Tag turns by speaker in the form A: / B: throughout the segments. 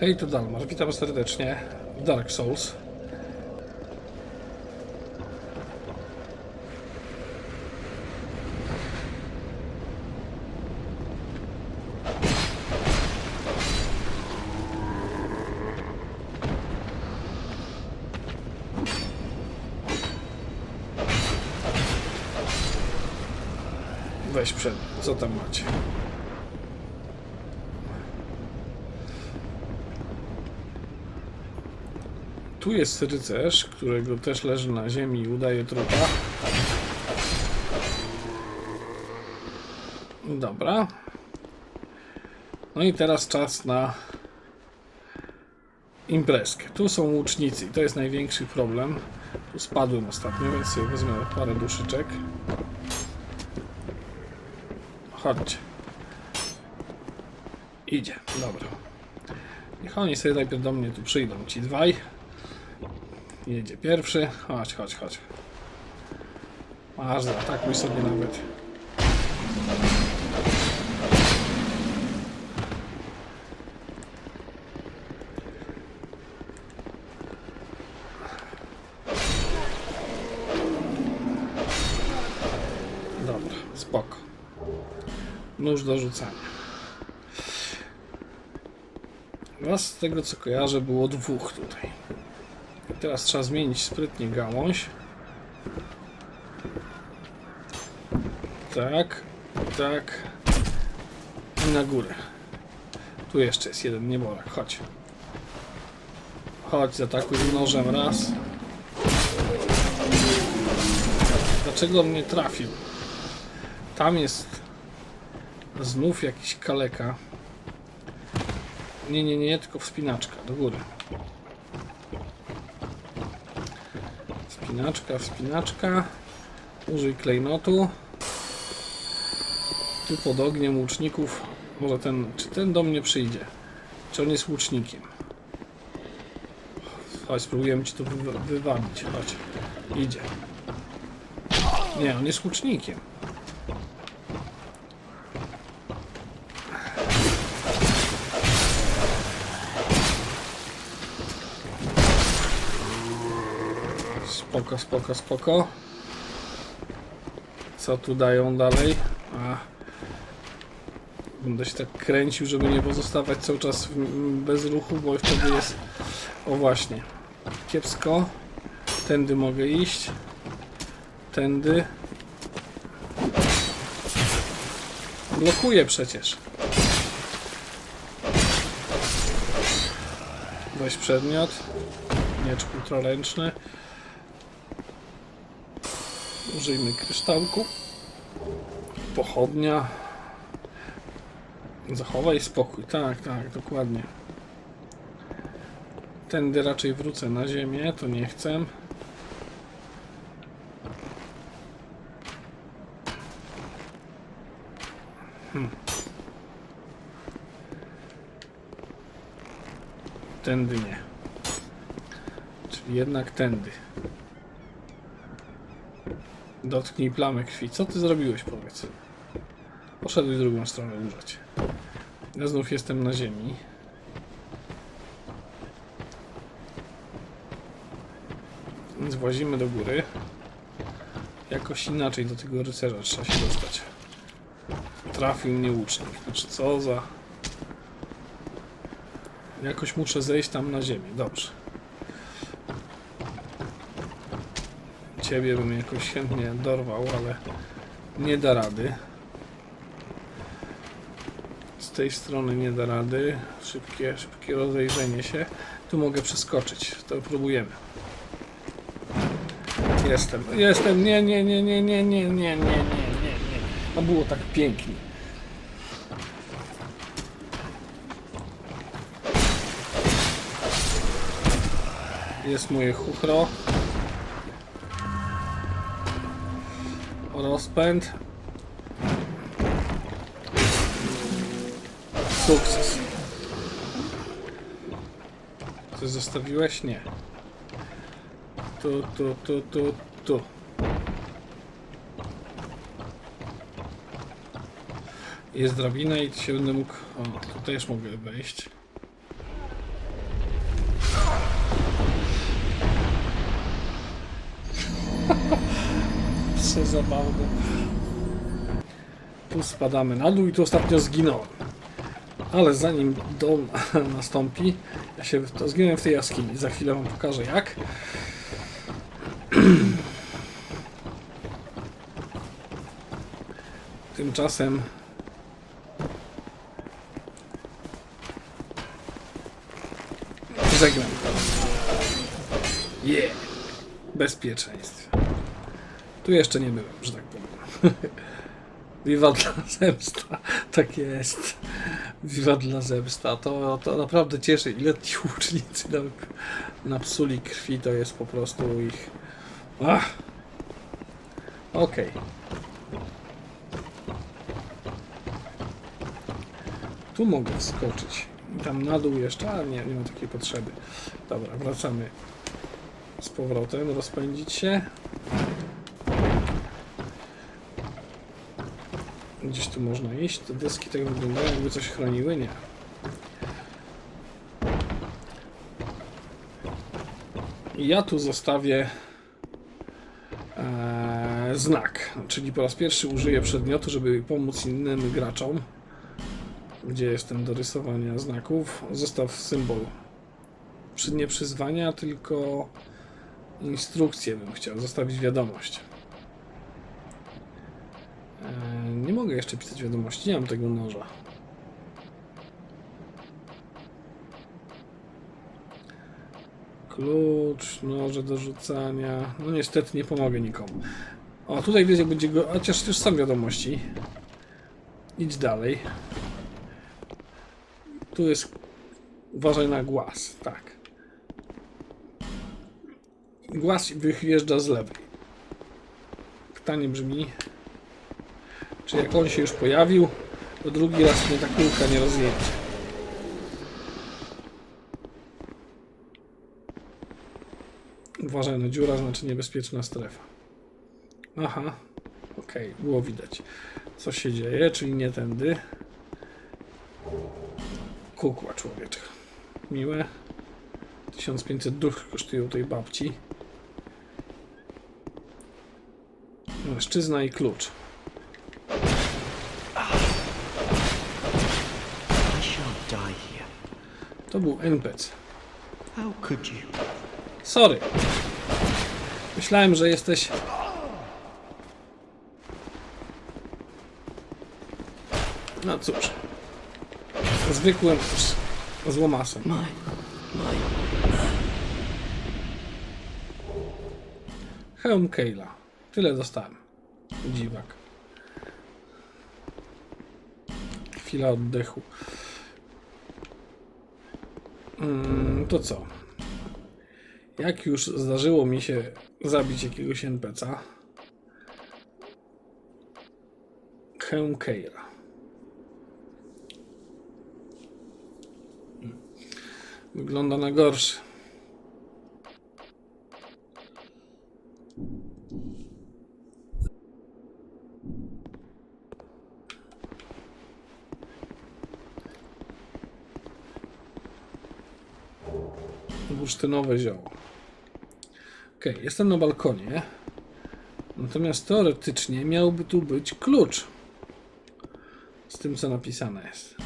A: Hej, to Dalmar. Witam serdecznie w Dark Souls. Weź przed. Co tam macie? Tu jest rycerz, którego też leży na ziemi i udaje trupa. Dobra. No i teraz czas na imprezkę. Tu są łucznicy i to jest największy problem. Tu spadłem ostatnio, więc sobie wezmę parę duszyczek. Chodźcie. Idzie, dobra. Niech oni sobie najpierw do mnie tu przyjdą, ci dwaj. Jedzie pierwszy. Chodź, chodź, chodź. Masz, zaatakuj sobie nawet. Dobra, spoko. Nóż do rzucania. Was z tego co kojarzę było dwóch tutaj. Teraz trzeba zmienić sprytnie gałąź. Tak, tak. I na górę. Tu jeszcze jest jeden nieborak. Chodź. Chodź, zaatakuj nożem raz. Dlaczego on nie trafił? Tam jest znów jakiś kaleka. Nie, nie, nie, tylko wspinaczka do góry. Wspinaczka, wspinaczka. Użyj klejnotu. Tu pod ogniem łuczników. Może ten, czy ten do mnie przyjdzie? Czy on jest łucznikiem? Chodź, spróbujemy ci to wy- wywabić. Chodź. Idzie. Nie, on jest łucznikiem. Spoko, spoko, spoko. Co tu dają dalej? A. Będę się tak kręcił, żeby nie pozostawać cały czas bez ruchu, bo wtedy jest... O właśnie. Kiepsko. Tędy mogę iść. Tędy. Blokuję przecież. Weź przedmiot. Miecz ultraręczny. Użyjmy kryształku. Pochodnia. Zachowaj spokój. Tak, tak, dokładnie. Tędy raczej wrócę na ziemię, to nie chcę. Hmm. Tędy nie. Czyli jednak tędy. Dotknij plamy krwi. Co ty zrobiłeś, powiedz? Poszedłeś w drugą stronę umrzeć. Ja znów jestem na ziemi. Więc włazimy do góry. Jakoś inaczej do tego rycerza trzeba się dostać. Trafił mnie łucznik. Znaczy co za... Jakoś muszę zejść tam na ziemię. Dobrze. Ciebie bym jakoś chętnie dorwał, ale nie da rady. Z tej strony nie da rady. Szybkie, szybkie rozejrzenie się. Tu mogę przeskoczyć. To próbujemy. Jestem, jestem. Nie, nie, nie, nie, nie, nie, nie, nie, nie, nie, nie. No było tak pięknie. Jest moje chuchro. Rozpęd. Sukces. Coś zostawiłeś? Nie. Tu, tu, tu, tu, tu. Jest drabina i się będę mógł... O, tu też mogę wejść. Przezabawne. Tu spadamy na dół i tu ostatnio zginąłem. Ale zanim dom nastąpi, ja się to zginąłem w tej jaskini. Za chwilę wam pokażę jak. Tymczasem żegnam. Yeah! Bezpieczeństwie. Tu jeszcze nie byłem, że tak powiem. Wiwa dla zemsta. Tak jest. Wiwa dla zemsta. To, to naprawdę cieszy. Ile ci łucznicy nam napsuli krwi, to jest po prostu ich... Ach. Okej. Tu mogę skoczyć. I tam na dół jeszcze, ale nie, nie ma takiej potrzeby. Dobra, wracamy z powrotem, rozpędzić się. Gdzieś tu można iść. Te deski tak wyglądają, jakby coś chroniły. Nie. Ja tu zostawię e, znak, czyli po raz pierwszy użyję przedmiotu, żeby pomóc innym graczom. Gdzie jestem do rysowania znaków? Zostaw symbol. Przy, nie przyzwania, tylko instrukcję bym chciał zostawić wiadomość. E, nie mogę jeszcze pisać wiadomości, nie mam tego noża. Klucz, noże do rzucania. No niestety nie pomogę nikomu. O, tutaj jak będzie go. Chociaż już są wiadomości. Idź dalej. Tu jest. Uważaj na głaz, tak. Głaz wyjeżdża z lewej. Pytanie brzmi, czy jak on się już pojawił, to drugi raz mnie ta kulka nie rozjedzie. Uważaj na dziura, znaczy niebezpieczna strefa. Aha, okej, było widać. Co się dzieje, czyli nie tędy. Kukła człowieczek. Miłe. 1500 duch kosztują tej babci. Mężczyzna i klucz. To był NPC.
B: How could you?
A: Sorry. Myślałem, że jesteś. No cóż. Zwykłym złomasem. Hełm Keila. Tyle dostałem. Dziwak. Chwila oddechu. Mm, to co? Jak już zdarzyło mi się zabić jakiegoś NPC'a, Hełm Keila. Wygląda na gorszy. Bursztynowe zioło. Ok, jestem na balkonie. Natomiast teoretycznie miałby tu być klucz. Z tym, co napisane jest.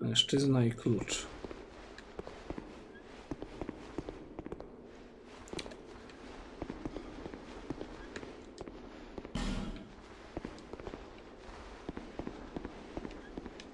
A: Mężczyzna i klucz.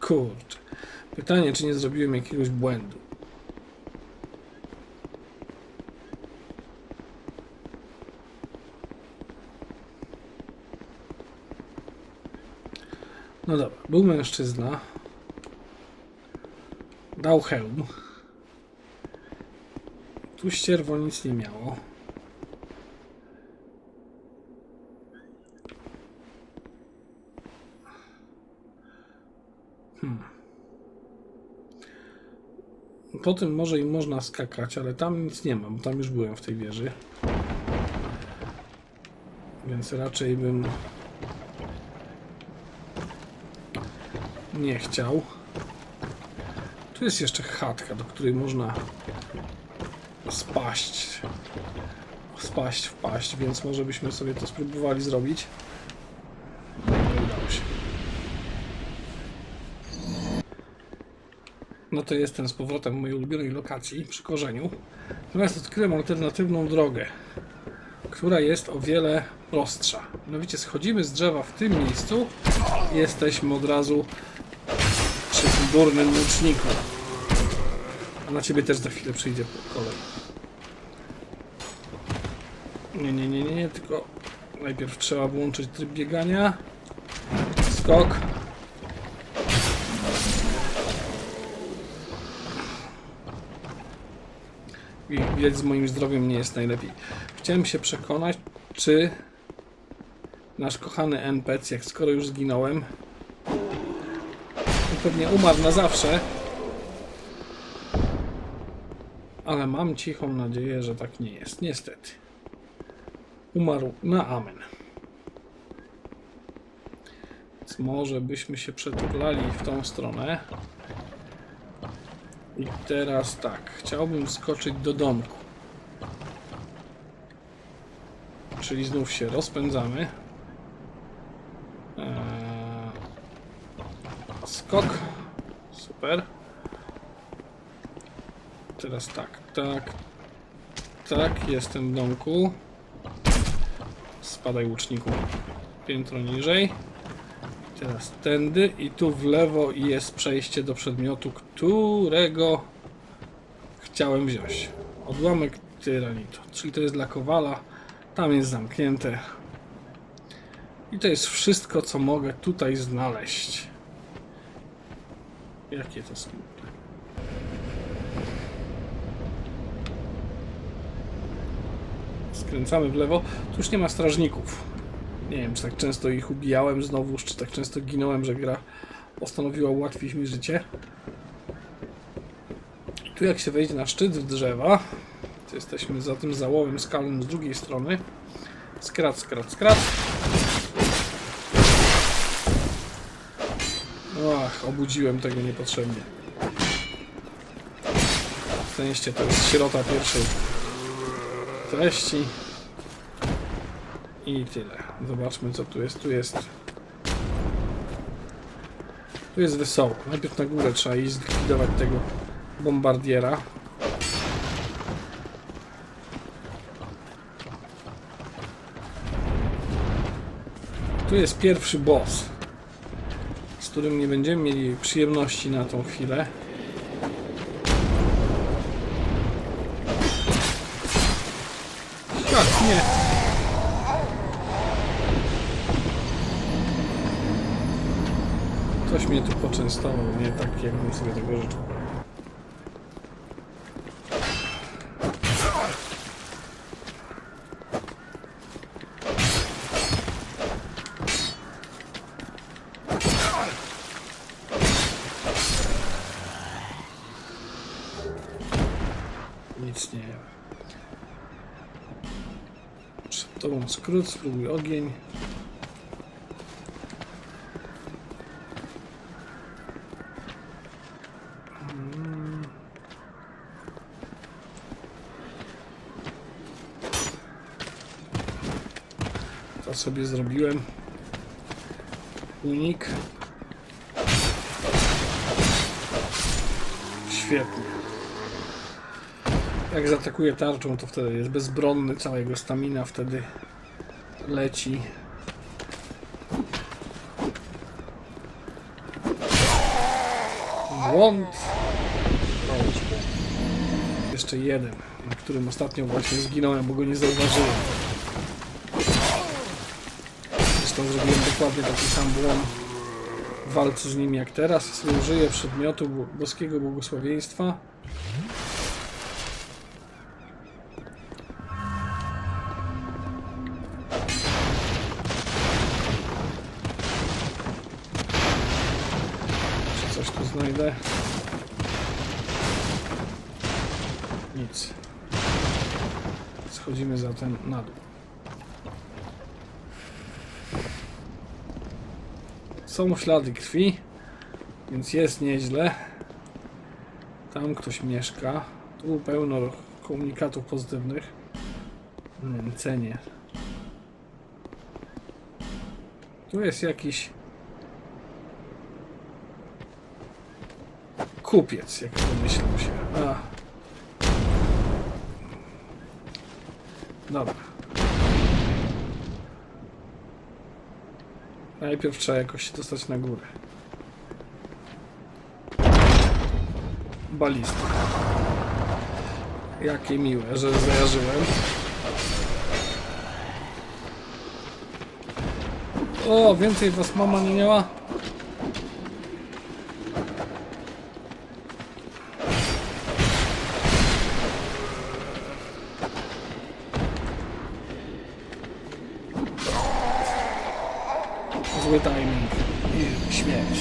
A: Kurczę. Pytanie, czy nie zrobiłem jakiegoś błędu. No dobra, był mężczyzna. Dał hełm. Tu ścierwo nic nie miało. Po tym może i można skakać, ale tam nic nie ma, bo tam już byłem w tej wieży. Więc raczej bym nie chciał. Tu jest jeszcze chatka, do której można spaść. Spaść, wpaść, więc może byśmy sobie to spróbowali zrobić. No nie udało się. No to jestem z powrotem w mojej ulubionej lokacji przy korzeniu. Natomiast odkryłem alternatywną drogę, która jest o wiele prostsza. Mianowicie schodzimy z drzewa w tym miejscu i jesteśmy od razu przy tym durnym łuczniku. A na ciebie też za chwilę przyjdzie kolej. Nie, nie, nie, nie, nie, tylko najpierw trzeba włączyć tryb biegania. Skok. Widać z moim zdrowiem nie jest najlepiej. Chciałem się przekonać, czy nasz kochany NPC, jak skoro już zginąłem, pewnie umarł na zawsze. Ale mam cichą nadzieję, że tak nie jest. Niestety. Umarł na amen. Więc może byśmy się przetuplali w tą stronę. I teraz tak, chciałbym skoczyć do domku. Czyli znów się rozpędzamy. Eee, skok. Super. Teraz tak, tak, tak, jestem w domku. Spadaj łuczniku. Piętro niżej. Teraz tędy i tu w lewo jest przejście do przedmiotu, którego chciałem wziąć. Odłamek tyranitu, czyli to jest dla kowala. Tam jest zamknięte. I to jest wszystko, co mogę tutaj znaleźć. Jakie to smutne. Skręcamy w lewo. Tu już nie ma strażników. Nie wiem, czy tak często ich ubijałem znowuż, czy tak często ginąłem, że gra postanowiła ułatwić mi życie. I tu jak się wejdzie na szczyt drzewa, to jesteśmy za tym załowem skalnym z drugiej strony. Skrat, skrat, skrat. Ach, obudziłem tego niepotrzebnie. Szczęście to jest sierota pierwszej treści. I tyle. Zobaczmy co tu jest. Tu jest. Tu jest wesoło. Najpierw na górę trzeba iść zlikwidować tego bombardiera. Tu jest pierwszy boss, z którym nie będziemy mieli przyjemności na tą chwilę. Tak, nie. Ktoś mnie poczęstował, nie tak jakbym sobie tego życzył. Nic nie. Przed tobą skrót, spróbuj ogień. Sobie zrobiłem. Unik. Świetnie. Jak zaatakuje tarczą, to wtedy jest bezbronny, cała jego stamina wtedy leci. Błąd. Jeszcze jeden, na którym ostatnio właśnie zginąłem, bo go nie zauważyłem. Zresztą zrobiłem dokładnie taki sam błąd w walce z nim jak teraz. Użyję przedmiotu bo- boskiego błogosławieństwa. Czy coś tu znajdę? Nic. Schodzimy zatem na dół. Są ślady krwi, więc jest nieźle. Tam ktoś mieszka. Tu pełno komunikatów pozytywnych. Nęcenie. Tu jest jakiś kupiec, jak domyślam się. A. Dobra. Najpierw trzeba jakoś się dostać na górę. Balista. Jakie miłe, że zajarzyłem. O, więcej was mama nie miała?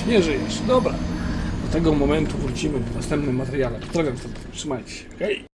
A: Nie żyjesz. Dobra. Do tego momentu wrócimy w następnym materiale. Pozdrawiam serdecznie. Trzymajcie się. Hej!